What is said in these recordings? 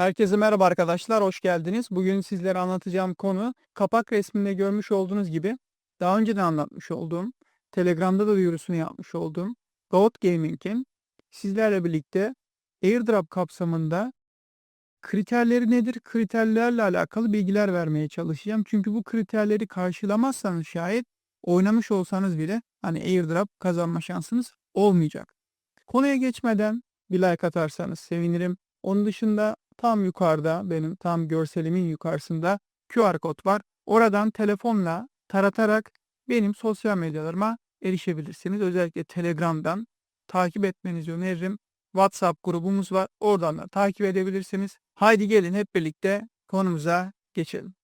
Herkese merhaba arkadaşlar, hoş geldiniz. Bugün sizlere anlatacağım konu kapak resminde görmüş olduğunuz gibi daha önce de anlatmış olduğum, Telegram'da da duyurusunu yapmış olduğum Goat Gaming'in sizlerle birlikte airdrop kapsamında kriterleri nedir? Kriterlerle alakalı bilgiler vermeye çalışacağım. Çünkü bu kriterleri karşılamazsanız şayet oynamış olsanız bile hani airdrop kazanma şansınız olmayacak. Konuya geçmeden bir like atarsanız sevinirim. Onun dışında tam yukarıda benim tam görselimin yukarısında QR kod var. Oradan telefonla taratarak benim sosyal medyalarıma erişebilirsiniz. Özellikle Telegram'dan takip etmenizi öneririm. WhatsApp grubumuz var. Oradan da takip edebilirsiniz. Haydi gelin hep birlikte konumuza geçelim.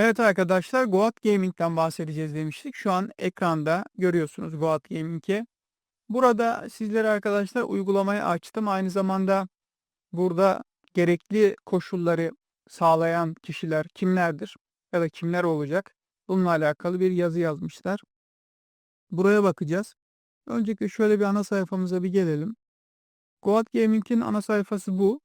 Evet arkadaşlar Goat Gaming'den bahsedeceğiz demiştik. Şu an ekranda görüyorsunuz Goat Gaming'i. Burada sizlere arkadaşlar uygulamayı açtım. Aynı zamanda burada gerekli koşulları sağlayan kişiler kimlerdir ya da kimler olacak? Bununla alakalı bir yazı yazmışlar. Buraya bakacağız. Öncelikle şöyle bir ana sayfamıza bir gelelim. Goat Gaming'in ana sayfası bu.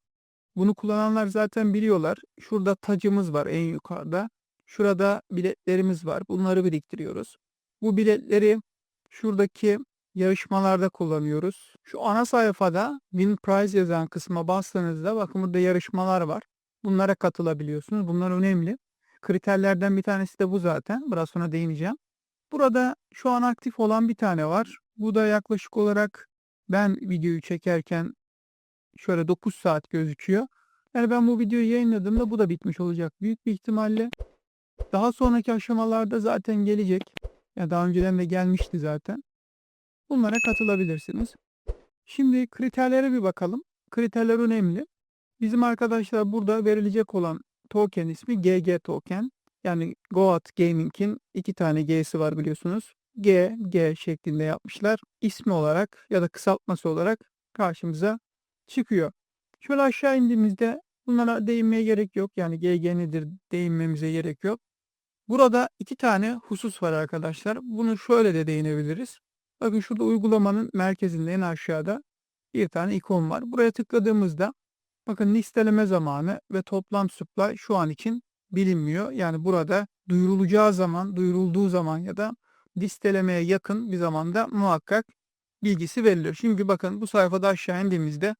Bunu kullananlar zaten biliyorlar. Şurada tacımız var en yukarıda. Şurada biletlerimiz var. Bunları biriktiriyoruz. Bu biletleri şuradaki yarışmalarda kullanıyoruz. Şu ana sayfada Win Prize yazan kısma bastığınızda bakın burada yarışmalar var. Bunlara katılabiliyorsunuz. Bunlar önemli. Kriterlerden bir tanesi de bu zaten. Biraz sonra değineceğim. Burada şu an aktif olan bir tane var. Bu da yaklaşık olarak ben videoyu çekerken şöyle 9 saat gözüküyor. Yani ben bu videoyu yayınladığımda bu da bitmiş olacak büyük bir ihtimalle. Daha sonraki aşamalarda zaten gelecek. Ya daha önceden de gelmişti zaten. Bunlara katılabilirsiniz. Şimdi kriterlere bir bakalım. Kriterler önemli. Bizim arkadaşlar burada verilecek olan token ismi GG token. Yani Goat Gaming'in iki tane G'si var biliyorsunuz. G, G şeklinde yapmışlar. İsmi olarak ya da kısaltması olarak karşımıza çıkıyor. Şöyle aşağı indiğimizde bunlara değinmeye gerek yok. Yani GG nedir değinmemize gerek yok. Burada iki tane husus var arkadaşlar. Bunu şöyle de değinebiliriz. Bakın şurada uygulamanın merkezinde en aşağıda bir tane ikon var. Buraya tıkladığımızda bakın listeleme zamanı ve toplam supply şu an için bilinmiyor. Yani burada duyurulacağı zaman, duyurulduğu zaman ya da listelemeye yakın bir zamanda muhakkak bilgisi veriliyor. Şimdi bakın bu sayfada aşağı indiğimizde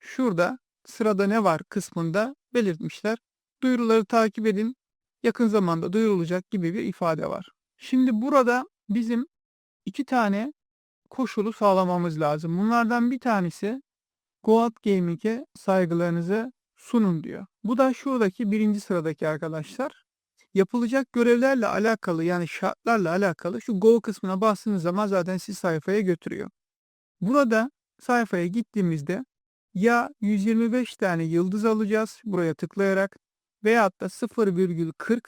şurada sırada ne var kısmında belirtmişler. Duyuruları takip edin, yakın zamanda duyurulacak gibi bir ifade var. Şimdi burada bizim iki tane koşulu sağlamamız lazım. Bunlardan bir tanesi Goat Gaming'e saygılarınızı sunun diyor. Bu da şuradaki birinci sıradaki arkadaşlar. Yapılacak görevlerle alakalı yani şartlarla alakalı şu Go kısmına bastığınız zaman zaten sizi sayfaya götürüyor. Burada sayfaya gittiğimizde ya 125 tane yıldız alacağız buraya tıklayarak veyahut da 0,40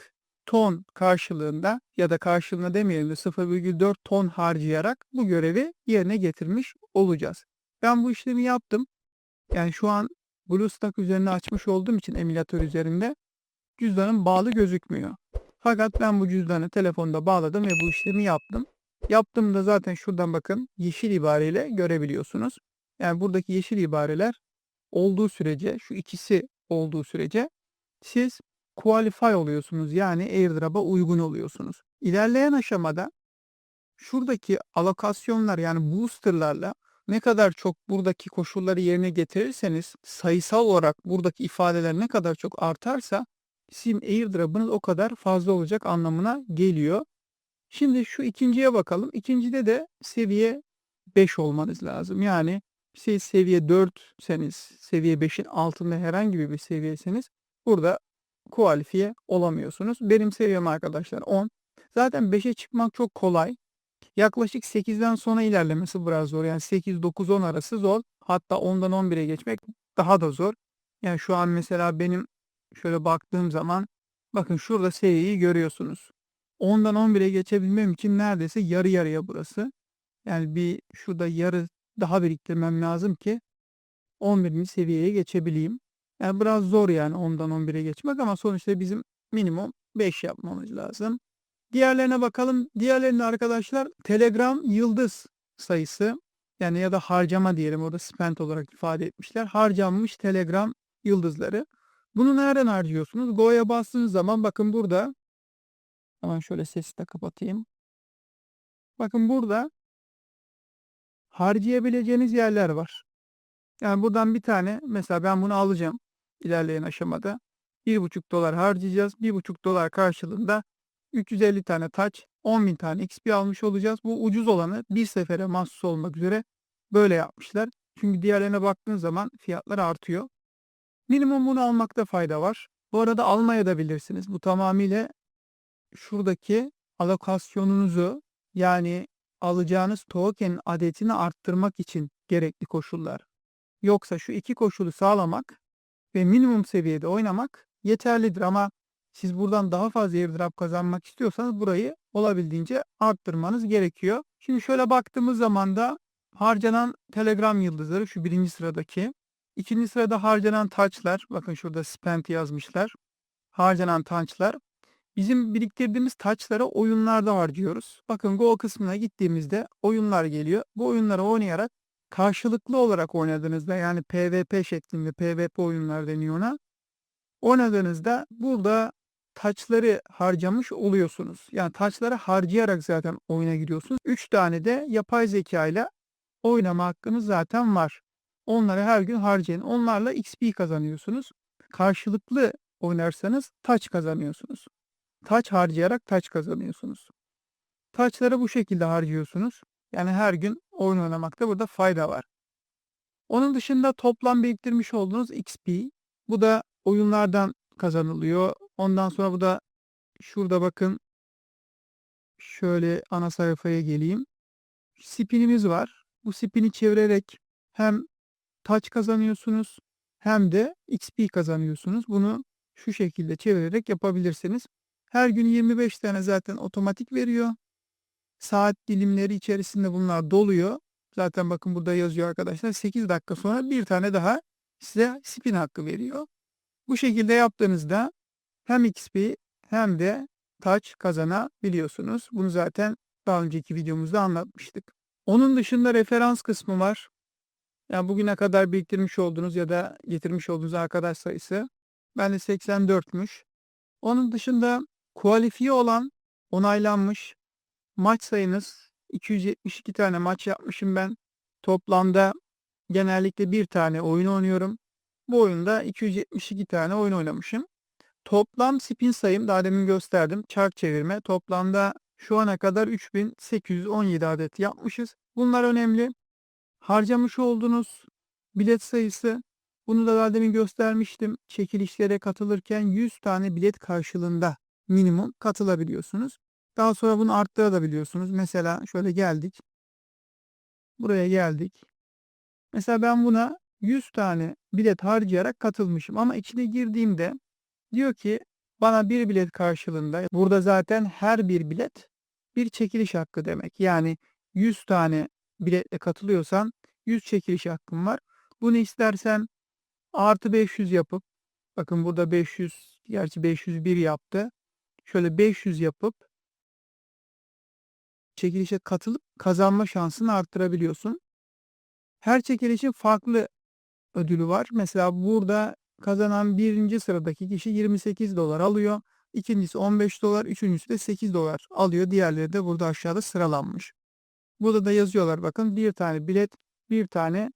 ton karşılığında ya da karşılığında demeyelim de 0,4 ton harcayarak bu görevi yerine getirmiş olacağız. Ben bu işlemi yaptım. Yani şu an BlueStack üzerine açmış olduğum için emülatör üzerinde cüzdanım bağlı gözükmüyor. Fakat ben bu cüzdanı telefonda bağladım ve bu işlemi yaptım. Yaptığımda zaten şuradan bakın yeşil ibareyle görebiliyorsunuz. Yani buradaki yeşil ibareler olduğu sürece şu ikisi olduğu sürece siz qualify oluyorsunuz. Yani airdrop'a uygun oluyorsunuz. İlerleyen aşamada şuradaki alokasyonlar yani boosterlarla ne kadar çok buradaki koşulları yerine getirirseniz sayısal olarak buradaki ifadeler ne kadar çok artarsa sizin airdrop'ınız o kadar fazla olacak anlamına geliyor. Şimdi şu ikinciye bakalım. İkincide de seviye 5 olmanız lazım. Yani siz seviye 4 seniz, seviye 5'in altında herhangi bir seviyeseniz burada kualifiye olamıyorsunuz. Benim seviyem arkadaşlar 10. Zaten 5'e çıkmak çok kolay. Yaklaşık 8'den sonra ilerlemesi biraz zor. Yani 8, 9, 10 arası zor. Hatta 10'dan 11'e geçmek daha da zor. Yani şu an mesela benim şöyle baktığım zaman bakın şurada seviyeyi görüyorsunuz. 10'dan 11'e geçebilmem için neredeyse yarı yarıya burası. Yani bir şurada yarı daha biriktirmem lazım ki 11. seviyeye geçebileyim. Yani biraz zor yani 10'dan 11'e geçmek ama sonuçta bizim minimum 5 yapmamız lazım. Diğerlerine bakalım. Diğerlerinde arkadaşlar Telegram yıldız sayısı yani ya da harcama diyelim orada spent olarak ifade etmişler. Harcanmış Telegram yıldızları. Bunu nereden harcıyorsunuz? Go'ya bastığınız zaman bakın burada hemen şöyle sesi de kapatayım. Bakın burada harcayabileceğiniz yerler var. Yani buradan bir tane mesela ben bunu alacağım ilerleyen aşamada. 1,5 dolar harcayacağız. 1,5 dolar karşılığında 350 tane taç, 10.000 tane XP almış olacağız. Bu ucuz olanı bir sefere mahsus olmak üzere böyle yapmışlar. Çünkü diğerlerine baktığın zaman fiyatlar artıyor. Minimum bunu almakta fayda var. Bu arada almaya da bilirsiniz. Bu tamamıyla şuradaki alokasyonunuzu yani alacağınız token adetini arttırmak için gerekli koşullar. Yoksa şu iki koşulu sağlamak ve minimum seviyede oynamak yeterlidir ama siz buradan daha fazla airdrop kazanmak istiyorsanız burayı olabildiğince arttırmanız gerekiyor. Şimdi şöyle baktığımız zaman da harcanan Telegram yıldızları şu birinci sıradaki. İkinci sırada harcanan taçlar. Bakın şurada spent yazmışlar. Harcanan taçlar. Bizim biriktirdiğimiz taçları oyunlarda harcıyoruz. Bakın Go kısmına gittiğimizde oyunlar geliyor. Bu oyunları oynayarak karşılıklı olarak oynadığınızda yani PvP şeklinde PvP oyunlar deniyor ona. Oynadığınızda burada taçları harcamış oluyorsunuz. Yani taçları harcayarak zaten oyuna giriyorsunuz. 3 tane de yapay zeka ile oynama hakkınız zaten var. Onları her gün harcayın. Onlarla XP kazanıyorsunuz. Karşılıklı oynarsanız taç kazanıyorsunuz. Taç harcayarak taç kazanıyorsunuz. Taçları bu şekilde harcıyorsunuz. Yani her gün oyun oynamakta burada fayda var. Onun dışında toplam biriktirmiş olduğunuz XP. Bu da oyunlardan kazanılıyor. Ondan sonra bu da şurada bakın şöyle ana sayfaya geleyim. Spinimiz var. Bu spini çevirerek hem taç kazanıyorsunuz hem de XP kazanıyorsunuz. Bunu şu şekilde çevirerek yapabilirsiniz. Her gün 25 tane zaten otomatik veriyor. Saat dilimleri içerisinde bunlar doluyor. Zaten bakın burada yazıyor arkadaşlar. 8 dakika sonra bir tane daha size spin hakkı veriyor. Bu şekilde yaptığınızda hem XP hem de taç kazanabiliyorsunuz. Bunu zaten daha önceki videomuzda anlatmıştık. Onun dışında referans kısmı var. Yani bugüne kadar biriktirmiş olduğunuz ya da getirmiş olduğunuz arkadaş sayısı. Ben de 84'müş. Onun dışında kualifiye olan onaylanmış maç sayınız 272 tane maç yapmışım ben. Toplamda genellikle bir tane oyun oynuyorum. Bu oyunda 272 tane oyun oynamışım. Toplam spin sayım daha demin gösterdim. Çark çevirme. Toplamda şu ana kadar 3817 adet yapmışız. Bunlar önemli. Harcamış olduğunuz bilet sayısı. Bunu da daha demin göstermiştim. Çekilişlere katılırken 100 tane bilet karşılığında minimum katılabiliyorsunuz. Daha sonra bunu arttırabiliyorsunuz. Mesela şöyle geldik. Buraya geldik. Mesela ben buna 100 tane bilet harcayarak katılmışım ama içine girdiğimde diyor ki bana bir bilet karşılığında burada zaten her bir bilet bir çekiliş hakkı demek. Yani 100 tane biletle katılıyorsan 100 çekiliş hakkın var. Bunu istersen artı 500 yapıp bakın burada 500 gerçi 501 yaptı. Şöyle 500 yapıp çekilişe katılıp kazanma şansını arttırabiliyorsun. Her çekilişin farklı ödülü var. Mesela burada kazanan birinci sıradaki kişi 28 dolar alıyor. İkincisi 15 dolar, üçüncüsü de 8 dolar alıyor. Diğerleri de burada aşağıda sıralanmış. Burada da yazıyorlar bakın bir tane bilet, bir tane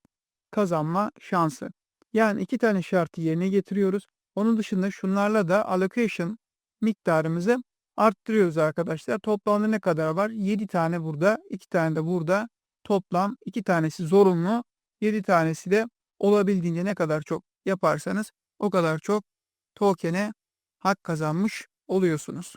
kazanma şansı. Yani iki tane şartı yerine getiriyoruz. Onun dışında şunlarla da allocation miktarımızı arttırıyoruz arkadaşlar. Toplamda ne kadar var? 7 tane burada, 2 tane de burada. Toplam 2 tanesi zorunlu, 7 tanesi de olabildiğince ne kadar çok yaparsanız o kadar çok token'e hak kazanmış oluyorsunuz.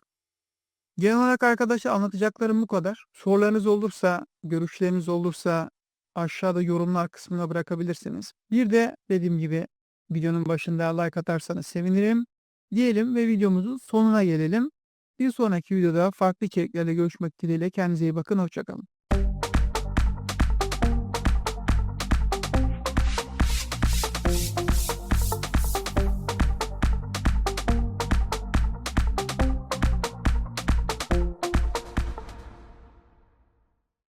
Genel olarak arkadaşlar anlatacaklarım bu kadar. Sorularınız olursa, görüşleriniz olursa aşağıda yorumlar kısmına bırakabilirsiniz. Bir de dediğim gibi videonun başında like atarsanız sevinirim. Diyelim ve videomuzun sonuna gelelim. Bir sonraki videoda farklı içeriklerle görüşmek dileğiyle kendinize iyi bakın. Hoşçakalın.